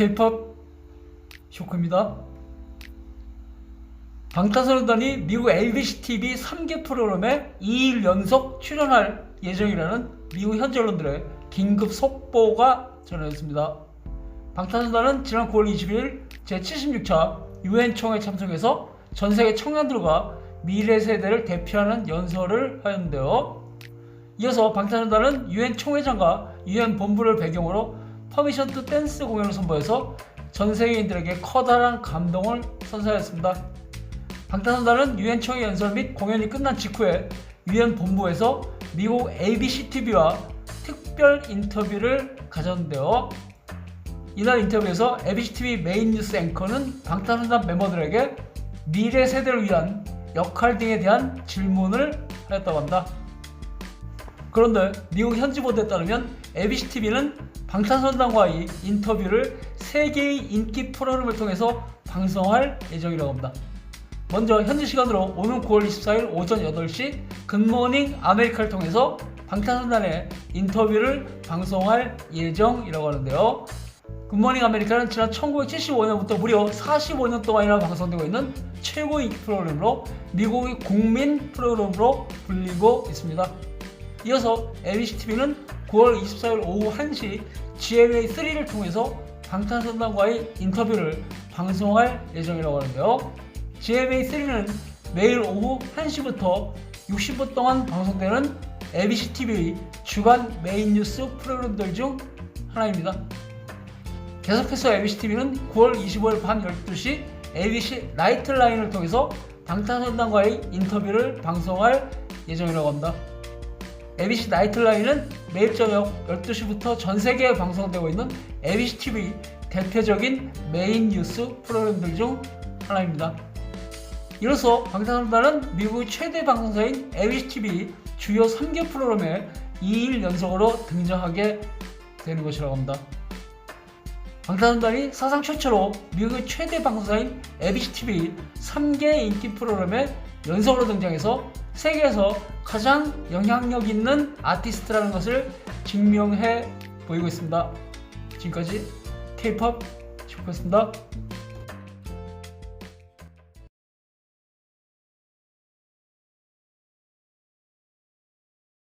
K-pop 쇼크입니다. 방탄소년단이 미국 ABC TV 3개 프로그램에 2일 연속 출연할 예정이라는 미국 현지 언론들의 긴급 속보가 전해졌습니다. 방탄소년단은 지난 9월 20일 제76차 유엔 총회 참석해서 전 세계 청년들과 미래 세대를 대표하는 연설을 하였는데요. 이어서 방탄소년단은 유엔 총회장과 유엔 본부를 배경으로 퍼미션 투 댄스 공연을 선보여서 전 세계인들에게 커다란 감동을 선사했습니다. 방탄소년단은 유엔 총회 연설 및 공연이 끝난 직후에 유엔 본부에서 미국 ABC TV와 특별 인터뷰를 가졌는데요. 이날 인터뷰에서 ABC TV 메인 뉴스 앵커는 방탄소년단 멤버들에게 미래 세대를 위한 역할 등에 대한 질문을 하였다고 합니다. 그런데 미국 현지 보도에 따르면 ABC TV는 방탄소년단과의 인터뷰를 세 개의 인기 프로그램을 통해서 방송할 예정이라고 합니다. 먼저 현지 시간으로 오는 9월 24일 오전 8시 굿모닝 아메리카를 통해서 방탄소년단의 인터뷰를 방송할 예정이라고 하는데요. 굿모닝 아메리카는 지난 1975년부터 무려 45년 동안이나 방송되고 있는 최고의 인기 프로그램으로 미국의 국민 프로그램으로 불리고 있습니다. 이어서 ABC TV는 9월 24일 오후 1시 GMA3를 통해서 방탄소년단과의 인터뷰를 방송할 예정이라고 하는데요. GMA3는 매일 오후 1시부터 60분 동안 방송되는 ABC TV의 주간 메인 뉴스 프로그램들 중 하나입니다. 계속해서 ABC TV는 9월 25일 밤 12시 ABC 라이트 라인을 통해서 방탄소년단과의 인터뷰를 방송할 예정이라고 합니다. ABC 나이트라인은 매일 저녁 12시부터 전 세계에 방송되고 있는 ABC TV 대표적인 메인 뉴스 프로그램들 중 하나입니다. 이로써 방탄소년단은 미국 최대 방송사인 ABC TV 주요 3개 프로그램에 2일 연속으로 등장하게 되는 것이라고 합니다. 방탄소년단이 사상 최초로 미국의 최대 방송사인 ABC TV 3개 인기 프로그램에 연속으로 등장해서 세계에서 가장 영향력 있는 아티스트라는 것을 증명해 보이고 있습니다. 지금까지 K-pop 슈퍼였습니다.